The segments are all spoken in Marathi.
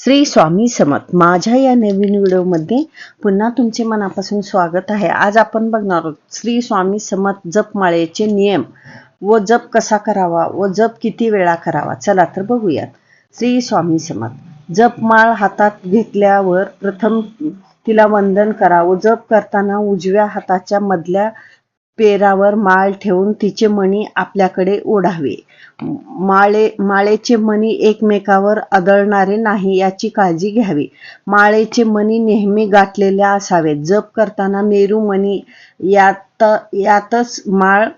श्री स्वामी समत माझ्या या नवीन व्हिडिओमध्ये पुन्हा तुमचे मनापासून स्वागत आहे. आज आपण बघणार आहोत श्री स्वामी समत जपमाळेचे नियम व जप कसा करावा व जप किती वेळा करावा. चला तर बघूयात. श्री स्वामी समत जपमाळ हातात घेतल्यावर प्रथम तिला वंदन करा व जप करताना उजव्या हाताच्या मधल्या पेरावर माळ ठेवून तिचे मणी आपल्याकडे ओढावे. माळे माळेचे मणी एकमेकावर आदळणारे नाही याची काळजी घ्यावी. माळेचे मणी नेहमी गाठलेले असावेत. जप करताना मेरू मणी यात यातच माळ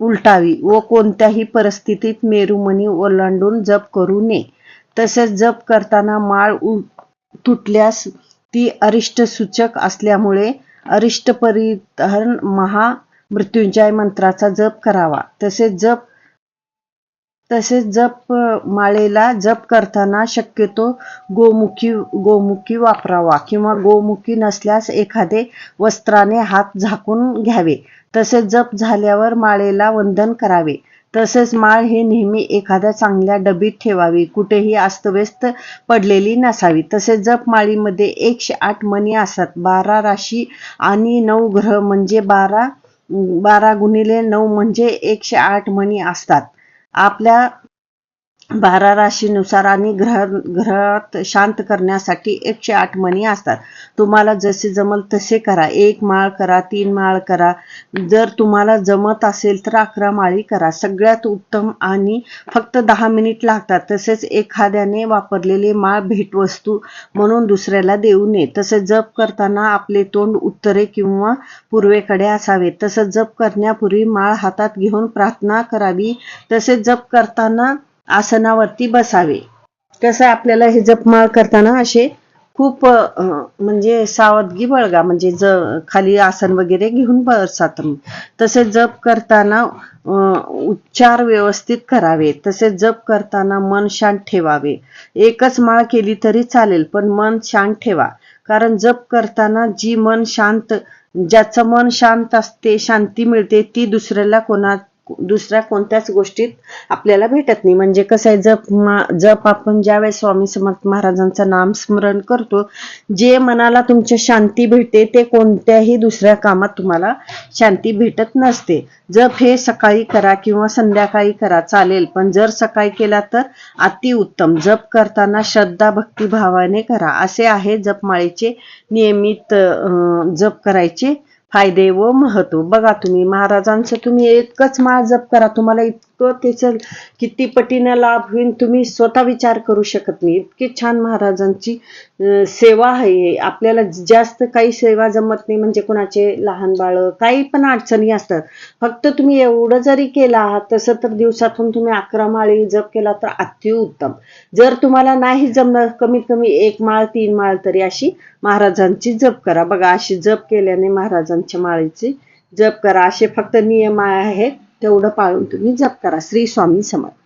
उलटावी व कोणत्याही परिस्थितीत मेरुमणी ओलांडून जप करू नये. तसेच जप करताना माळ उ- तुटल्यास ती अरिष्ट सूचक असल्यामुळे अरिष्ट परिहरण महामृत्युंजय मंत्राचा जप करावा. तसेच जप तसेच जप माळेला जप करताना शक्यतो गोमुखी गोमुखी वापरावा किंवा गोमुखी नसल्यास एखादे वस्त्राने हात झाकून घ्यावे. तसेच जप झाल्यावर माळेला वंदन करावे. तसेच माळ हे नेहमी एखाद्या चांगल्या डबीत ठेवावी. कुठेही अस्तव्यस्त पडलेली नसावी. तसेच जपमाळीमध्ये एकशे आठ मणी असतात. बारा राशी आणि नऊ ग्रह म्हणजे बारा बारा गुणिले नऊ म्हणजे एकशे आठ मणी असतात. आपल्या बारा राशीनुसार आणि ग्रह ग्रहात शांत करण्यासाठी एकशे आठ मणी असतात. तुम्हाला जसे जमल तसे करा. एक माळ करा तीन माळ करा. जर तुम्हाला जमत असेल तर अकरा माळी करा. सगळ्यात उत्तम आणि फक्त दहा मिनिट लागतात. तसेच एखाद्याने वापरलेले माळ भेटवस्तू म्हणून दुसऱ्याला देऊ नये. तसेच जप करताना आपले तोंड उत्तरे किंवा पूर्वेकडे असावे. तसंच जप करण्यापूर्वी माळ हातात घेऊन प्रार्थना करावी. तसेच जप करताना आसनावरती बसावे. कसं आहे, आपल्याला हे जपमाळ करताना असे खूप म्हणजे सावधगी बळगा. म्हणजे ज खाली आसन वगैरे घेऊन बसा तुम्ही जप करताना उच्चार व्यवस्थित करावे. तसे जप करताना मन शांत ठेवावे. एकच माळ केली तरी चालेल पण मन शांत ठेवा. कारण जप करताना जी मन शांत ज्याचं मन शांत असते शांती मिळते ती दुसऱ्याला कोणा दुसऱ्या कोणत्याच गोष्टीत आपल्याला भेटत नाही. म्हणजे कसं आहे जप मा- जप आपण ज्यावेळेस स्वामी समर्थ महाराजांचं नाम स्मरण करतो जे मनाला तुमच्या शांती भेटते ते कोणत्याही दुसऱ्या कामात तुम्हाला शांती भेटत नसते. जप हे सकाळी करा किंवा संध्याकाळी करा चालेल. पण जर सकाळी केला तर अतिउत्तम जप करताना श्रद्धा भक्तिभावाने करा. असे आहे जपमाळेचे नियमित जप करायचे फायदे व महत्त्व. बघा तुम्ही महाराजांचं तुम्ही एकच माळ जप करा तुम्हाला इतकं त्याचा किती पटीनं लाभ होईल तुम्ही स्वतः विचार करू शकत नाही. इतकी छान महाराजांची सेवा आहे. आपल्याला जास्त काही सेवा जमत नाही म्हणजे कुणाचे लहान बाळ काही पण अडचणी असतात. फक्त तुम्ही एवढं जरी केला तसं तर दिवसातून तुम्ही अकरा माळी जप केला तर अतिउत्तम जर तुम्हाला नाही जमलं कमीत कमी एक माळ तीन माळ तरी अशी महाराजांची जप करा. बघा अशी जप केल्याने महाराजांच्या माळीची जप करा. असे फक्त नियम आहेत. तेवढं पाळून तुम्ही जप करा. श्री स्वामी समर्थ.